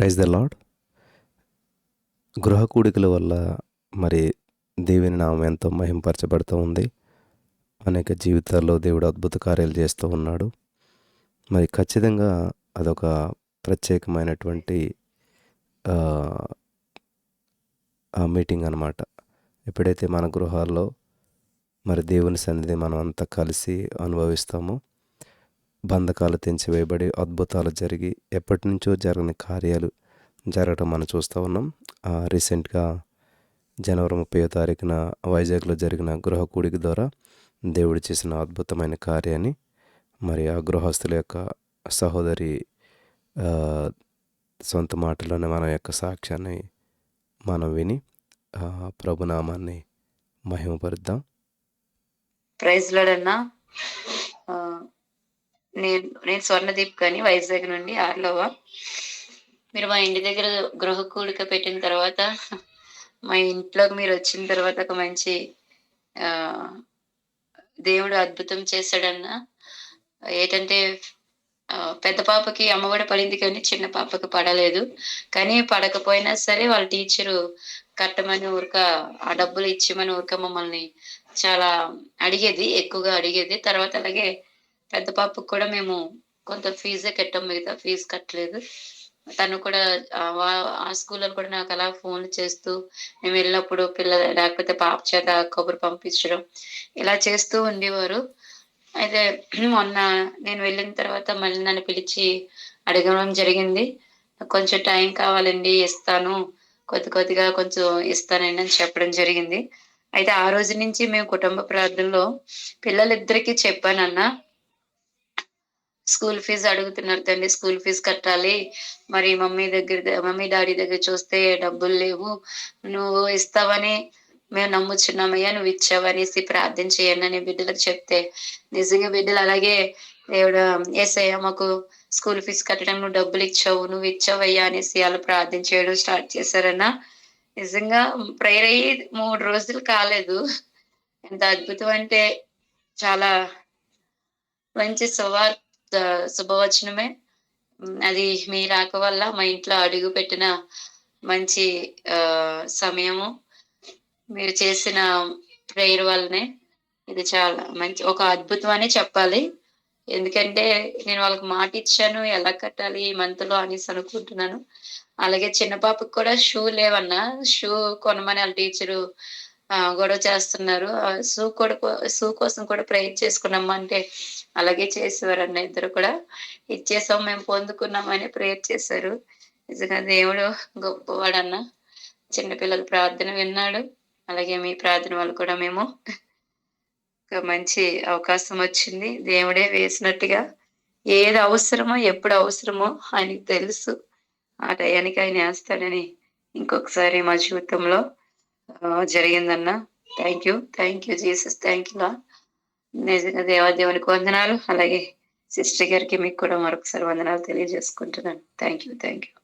Praise the lord గృహ కూడికల వల్ల మరి దేవుని నామం ఎంతో మహింపరచబడుతూ ఉంది. అనేక జీవితాల్లో దేవుడు అద్భుత కార్యాలు చేస్తూ ఉన్నాడు. మరి ఖచ్చితంగా అదొక ప్రత్యేకమైనటువంటి ఆ, మీటింగ్ అనమాట ఎప్పుడైతే మన గృహాల్లో మరి దేవుని సన్నిధి మనం అంతా కలిసి అనుభవిస్తామో బంధకాలు తెంచివేయబడి అద్భుతాలు జరిగి ఎప్పటి నుంచో జరగని కార్యాలు జరగటం మనం చూస్తూ ఉన్నాం. ఆ, రీసెంట్గా జనవరి ముప్పై తారీఖున వైజాగ్లో జరిగిన గృహ కూడిక ద్వారా దేవుడు చేసిన అద్భుతమైన కార్యాన్ని మరి ఆ గృహస్థుల యొక్క సహోదరి సొంత మాటలోనే మన యొక్క సాక్ష్యాన్ని మనం విని ప్రభునామాన్ని మహిమపరుద్దాం. ప్రైజ్ లాడన్నా. నేను నేను స్వర్ణదీప్ కానీ వైజాగ్ నుండి ఆర్లోవా. మీరు మా ఇంటి దగ్గర గృహ కూడిక పెట్టిన తర్వాత మా ఇంట్లోకి మీరు వచ్చిన తర్వాత ఒక మంచి ఆ దేవుడు అద్భుతం చేశాడన్నా. ఏంటంటే పెద్ద పాపకి అమ్మఒడి పడింది కానీ చిన్న పాపకి పడలేదు. కానీ పడకపోయినా సరే వాళ్ళ టీచరు కట్టమని ఊరక ఆ డబ్బులు ఇచ్చిమని ఊరక మమ్మల్ని చాలా అడిగేది ఎక్కువగా అడిగేది. తర్వాత అలాగే పెద్ద పాపకు కూడా మేము కొంత ఫీజే కట్టాం మిగతా ఫీజు కట్టలేదు. తను కూడా ఆ స్కూల్లో కూడా నాకు అలా ఫోన్ చేస్తూ మేము వెళ్ళినప్పుడు పిల్లలు లేకపోతే పాప చేత కబురు పంపించడం ఇలా చేస్తూ ఉండేవారు. అయితే మొన్న నేను వెళ్ళిన తర్వాత మళ్ళీ నన్ను పిలిచి అడగడం జరిగింది. కొంచెం టైం కావాలండి ఇస్తాను కొద్ది కొద్దిగా కొంచెం ఇస్తానండి అని చెప్పడం జరిగింది. అయితే ఆ రోజు నుంచి మేము కుటుంబ ప్రార్థనలో పిల్లలిద్దరికీ చెప్పానన్నా స్కూల్ ఫీజు అడుగుతున్నారు తండ్రి స్కూల్ ఫీజు కట్టాలి. మరి మమ్మీ దగ్గర మమ్మీ డాడీ దగ్గర చూస్తే డబ్బులు లేవు. నువ్వు ఇస్తావని మేము నమ్ముచున్నామయ్యా నువ్వు ఇచ్చావనేసి ప్రార్థన చేయండి అని బిడ్డలకు చెప్తే. నిజంగా బిడ్డలు అలాగే దేవుడు ఏసయ్య మాకు స్కూల్ ఫీజు కట్టడం నువ్వు డబ్బులు ఇచ్చావు నువ్వు ఇచ్చావయ్యా అనేసి వాళ్ళు ప్రార్థన చేయడం స్టార్ట్ చేశారన్న. నిజంగా ప్రేయర్ అయ్యి మూడు రోజులు కాలేదు. ఎంత అద్భుతం అంటే చాలా మంచి సువార్త శుభవచనమే. అది మీ రాక వల్ల మా ఇంట్లో అడుగు పెట్టిన మంచి సమయము. మీరు చేసిన ప్రేయర్ వల్లనే ఇది చాలా మంచి ఒక అద్భుతం అనే చెప్పాలి. ఎందుకంటే నేను వాళ్ళకి మాట ఇచ్చాను ఎలా కట్టాలి ఈ మంత్లో అనేసి అనుకుంటున్నాను. అలాగే చిన్న పాపకి కూడా షూ లేవన్నా షూ కొనమని వాళ్ళ టీచరు గొడవ చేస్తున్నారు. షూ కూడా షూ కోసం కూడా ప్రేయర్ చేసుకున్నామా. అంటే అలాగే చేసేవారన్న ఇద్దరు కూడా. ఇచ్చేసాం మేము పొందుకున్నామని ప్రేయర్ చేశారు. నిజంగా దేవుడు గొప్పవాడన్న. చిన్నపిల్లల ప్రార్థన విన్నాడు. అలాగే మీ ప్రార్థన వల్ల కూడా మేము ఒక మంచి అవకాశం వచ్చింది. దేవుడే వేసినట్టుగా ఏది అవసరమో ఎప్పుడు అవసరమో ఆయనకి తెలుసు. ఆ టయానికి ఆయన వేస్తాడని ఇంకొకసారి మా జీవితంలో జరిగిందన్న. Thank you thank you Jesus thank you లా నిజంగా దేవాదేవునికి వందనాలు. అలాగే సిస్టర్ గారికి మీకు కూడా మరొకసారి వందనాలు తెలియజేసుకుంటున్నాను. Thank you thank you